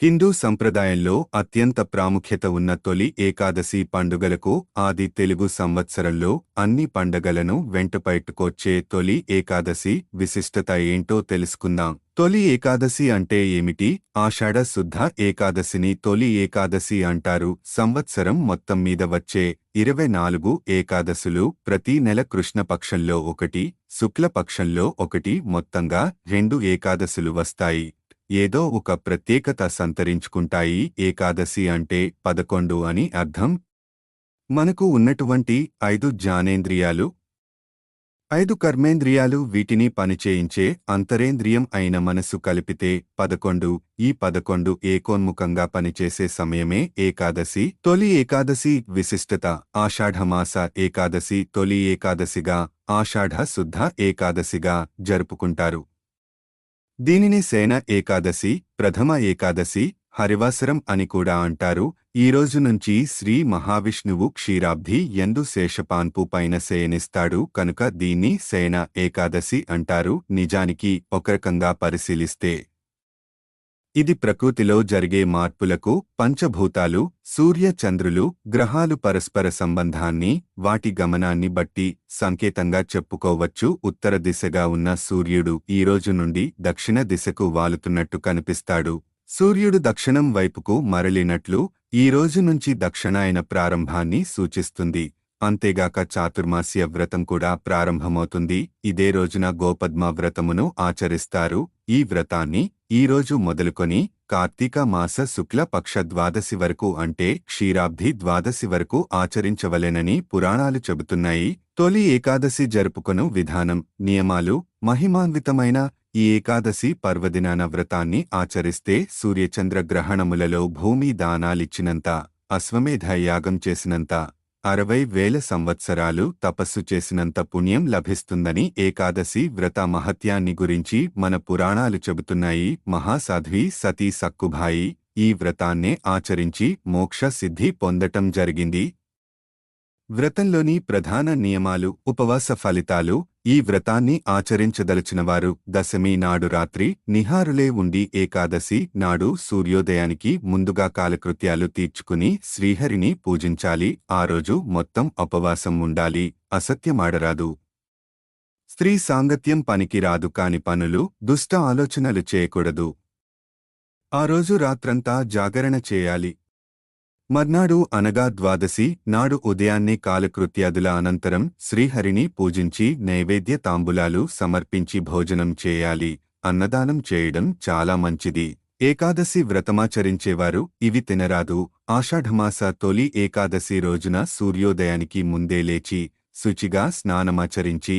హిందూ సంప్రదాయంలో అత్యంత ప్రాముఖ్యత ఉన్న తొలి ఏకాదశి పండుగలకు ఆది తెలుగు సంవత్సరంలో అన్ని పండగలను వెంటపైట్టుకొచ్చే తొలి ఏకాదశి విశిష్టత ఏంటో తెలుసుకుందాం. తొలి ఏకాదశి అంటే ఏమిటి? ఆషాఢ శుద్ధ ఏకాదశిని తొలి ఏకాదశి అంటారు. సంవత్సరం మొత్తం మీద వచ్చే ఇరవై నాలుగు ఏకాదశులు ప్రతి నెల కృష్ణపక్షంలో ఒకటి శుక్లపక్షంలో ఒకటి మొత్తంగా రెండు ఏకాదశులు వస్తాయి. ఏదో ఒక ప్రత్యేకత సంతరించుకుంటాయి ఏకాదశి అంటే పదకొండు అని అర్థం? మనకు ఉన్నటువంటి ఐదు జ్ఞానేంద్రియాలు? ఐదు కర్మేంద్రియాలు వీటిని పనిచేయించే అంతరేంద్రియం అయిన మనసు కలిపితే పదకొండు ఈ పదకొండు ఏకోన్ముఖంగా పనిచేసే సమయమే ఏకాదశి. తొలి ఏకాదశి విశిష్టత ఆషాఢమాస ఏకాదశి తొలి ఏకాదశిగా ఆషాఢ శుద్ధ ఏకాదశిగా జరుపుకుంటారు. దీనిని సేన ఏకాదశి ప్రథమ ఏకాదశి హరివాసరం అని కూడా అంటారు. ఈ రోజు నుంచి శ్రీ మహావిష్ణువు క్షీరాబ్ధి ఎందు శేషపాన్పు పైన శయనిస్తాడు. కనుక దీన్ని సేన ఏకాదశి అంటారు. నిజానికి ఒక రకంగా పరిశీలిస్తే ఇది ప్రకృతిలో జరిగే మార్పులకు పంచభూతాలు సూర్య చంద్రులు గ్రహాలు పరస్పర సంబంధాన్ని వాటి గమనాన్ని బట్టి సంకేతంగా చెప్పుకోవచ్చు. ఉత్తర దిశగా ఉన్న సూర్యుడు ఈ రోజు నుండి దక్షిణ దిశకు వాలుతున్నట్టు కనిపిస్తాడు. సూర్యుడు దక్షిణం వైపుకు మరలినట్లు ఈ రోజు నుంచి దక్షిణాయన ప్రారంభాన్ని సూచిస్తుంది. అంతేగాక చాతుర్మాస్య వ్రతం కూడా ప్రారంభమవుతుంది. ఇదే రోజున గోపద్మ వ్రతమును ఆచరిస్తారు. ఈ వ్రతాన్ని ఈ రోజు మొదలుకొని కార్తీక మాస శుక్ల పక్ష ద్వాదశి వరకు అంటే క్షీరాబ్ధి ద్వాదశి వరకు ఆచరించవలెనని పురాణాలు చెబుతున్నాయి. తొలి ఏకాదశి జరుపుకొను విధానం నియమాలు మహిమాన్వితమైన ఈ ఏకాదశి పర్వదినాన వ్రతాన్ని ఆచరిస్తే సూర్యచంద్ర గ్రహణములలో భూమి దానాలిచ్చినంత అశ్వమేధ యాగం చేసినంత అరవై వేల సంవత్సరాలు తపస్సు చేసినంత పుణ్యం లభిస్తుందని ఏకాదశి వ్రత మహత్యాన్ని గురించి మన పురాణాలు చెబుతున్నాయి. మహాసాధ్వి సతీ సక్కుభాయి ఈ వ్రతాన్నే ఆచరించి మోక్ష సిద్ధి పొందటం జరిగింది. వ్రతంలోని ప్రధాన నియమాలు ఉపవాస ఫలితాలు ఈ వ్రతాన్ని ఆచరించదలచినవారు దశమి నాడు రాత్రి నిహారులే ఉండి ఏకాదశి నాడు సూర్యోదయానికి ముందుగా కాలకృత్యాలు తీర్చుకుని శ్రీహరిని పూజించాలి. ఆ రోజు మొత్తం ఉపవాసం ఉండాలి. అసత్యమాడరాదు. స్త్రీ సాంగత్యం పనికిరాదు కాని పనులు దుష్ట ఆలోచనలు చేయకూడదు. ఆ రోజు రాత్రంతా జాగరణ చేయాలి. మర్నాడు అనగా ద్వాదశి నాడు ఉదయాన్నే కాలకృత్యాదుల అనంతరం శ్రీహరిని పూజించి నైవేద్య తాంబులాలు సమర్పించి భోజనం చేయాలి అన్నదానం చేయడం చాలా మంచిది. ఏకాదశి వ్రతమాచరించేవారు ఇవి తినరాదు. ఆషాఢమాస తొలి ఏకాదశి రోజున సూర్యోదయానికి ముందే లేచి శుచిగా స్నానమాచరించి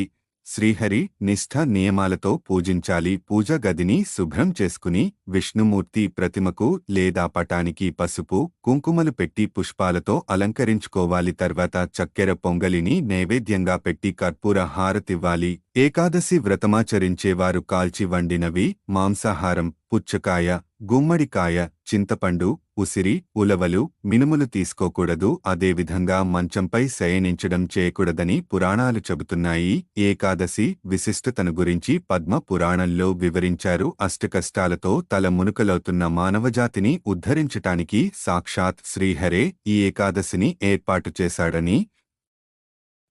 శ్రీహరి నిష్ఠ నియమాలతో పూజించాలి. పూజ గదిని శుభ్రం చేసుకుని విష్ణుమూర్తి ప్రతిమకు లేదా పటానికి పసుపు కుంకుమలు పెట్టి పుష్పాలతో అలంకరించుకోవాలి. తర్వాత చక్కెర పొంగలిని నైవేద్యంగా పెట్టి కర్పూర హారతివ్వాలి. ఏకాదశి వ్రతమాచరించేవారు కాల్చి వండినవి మాంసాహారం పుచ్చకాయ గుమ్మడికాయ చింతపండు ఉసిరి ఉలవలు మినుములు తీసుకోకూడదు అదేవిధంగా మంచంపై శయనించడం చేయకూడదని పురాణాలు చెబుతున్నాయి. ఏకాదశి విశిష్టతను గురించి పద్మ పురాణంలో వివరించారు. అష్టకష్టాలతో తల మునుకలవుతున్న మానవజాతిని ఉద్ధరించటానికి సాక్షాత్ శ్రీహరే ఈ ఏకాదశిని ఏర్పాటు చేశాడని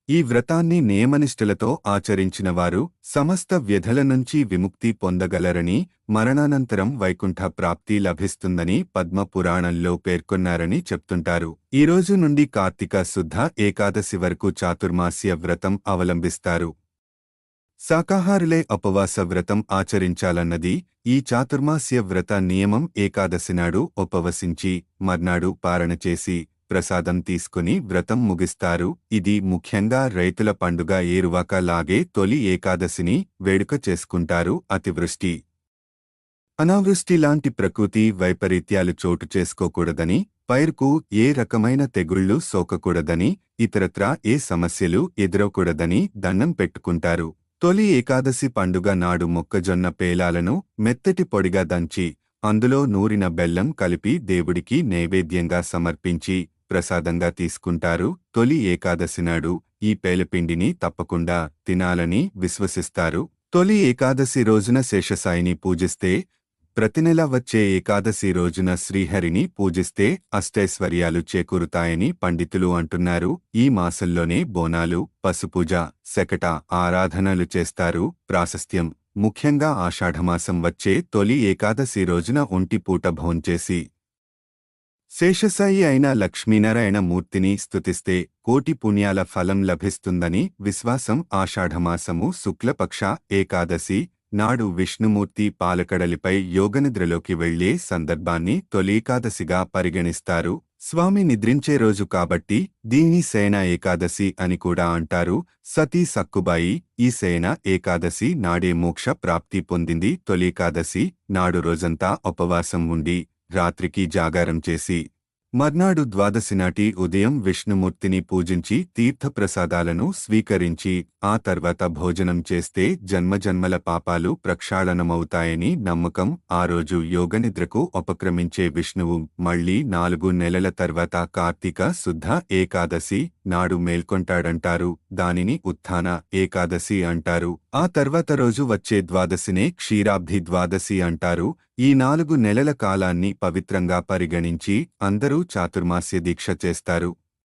ఈ వ్రతాన్ని నియమనిష్ఠులతో ఆచరించినవారు సమస్త వ్యధల నుంచి విముక్తి పొందగలరని మరణానంతరం వైకుంఠ ప్రాప్తి లభిస్తుందని పద్మ పురాణంలో పేర్కొన్నారని చెప్తుంటారు. ఈ రోజు నుండి కార్తీక శుద్ధ ఏకాదశి వరకు చాతుర్మాస్య వ్రతం అవలంబిస్తారు. శాకాహారులే ఉపవాస వ్రతం ఆచరించాలన్నది ఈ చాతుర్మాస్య వ్రత నియమం ఏకాదశి నాడు ఉపవసించి మర్నాడు పారణ చేసి ప్రసాదం తీసుకుని వ్రతం ముగిస్తారు. ఇది ముఖ్యంగా రైతుల పండుగ ఏరువాక లాగే తొలి ఏకాదశిని వేడుక చేసుకుంటారు. అతివృష్టి. అనావృష్టి లాంటి ప్రకృతి వైపరీత్యాలు చోటు చేసుకోకూడదని పైరుకు ఏ రకమైన తెగుళ్ళు సోకకూడదని ఇతరత్రా ఏ సమస్యలు ఎదురకూడదని దండం పెట్టుకుంటారు. తొలి ఏకాదశి పండుగ నాడు మొక్కజొన్న పేలాలను మెత్తటి పొడిగా దంచి అందులో నూరిన బెల్లం కలిపి దేవుడికి నైవేద్యంగా సమర్పించి ప్రసాదంగా తీసుకుంటారు. తొలి ఏకాదశి నాడు ఈ పేలపిండిని తప్పకుండా తినాలని విశ్వసిస్తారు. తొలి ఏకాదశి రోజున శేషసాయిని పూజిస్తే ప్రతినెల వచ్చే ఏకాదశి రోజున శ్రీహరిని పూజిస్తే అష్టైశ్వర్యాలు చేకూరుతాయని పండితులు అంటున్నారు. ఈ మాసంలోనే బోనాలు పసుపూజ శకట ఆరాధనలు చేస్తారు. ప్రాశస్త్యం ముఖ్యంగా ఆషాఢమాసం వచ్చే తొలి ఏకాదశి రోజున ఒంటిపూట భోంచేసి శేషసాయి అయిన లక్ష్మీనారాయణ మూర్తిని స్తుతిస్తే కోటి పుణ్యాల ఫలం లభిస్తుందని విశ్వాసం ఆషాఢమాసము శుక్లపక్ష ఏకాదశి నాడు విష్ణుమూర్తి పాలకడలిపై యోగనిద్రలోకి వెళ్ళే సందర్భాన్ని తొలీకాదశిగా పరిగణిస్తారు. స్వామి నిద్రించే రోజు కాబట్టి దీన్ని సేన ఏకాదశి అని కూడా అంటారు. సతీ సక్కుబాయి ఈ సేన ఏకాదశి నాడే మోక్ష ప్రాప్తి పొందింది. తొలీకాదశి నాడు రోజంతా ఉపవాసం ఉండి రాత్రికి జాగారం చేసి మర్నాడు ద్వాదశి నాటి ఉదయం విష్ణుమూర్తిని పూజించి తీర్థప్రసాదాలను స్వీకరించి ఆ తర్వాత భోజనం చేస్తే జన్మజన్మల పాపాలు ప్రక్షాళనమవుతాయని నమ్మకం ఆ రోజు యోగనిద్రకు ఉపక్రమించే విష్ణువు మళ్ళీ నాలుగు నెలల తర్వాత కార్తీక శుద్ధ ఏకాదశి నాడు మేల్కొంటాడంటారు దానిని ఉత్థాన ఏకాదశి అంటారు. ఆ తర్వాత రోజు వచ్చే ద్వాదశినే క్షీరాబ్ధి ద్వాదశి అంటారు. ఈ నాలుగు నెలల కాలాన్ని పవిత్రంగా పరిగణించి అందరూ చాతుర్మాస్య దీక్ష చేస్తారు.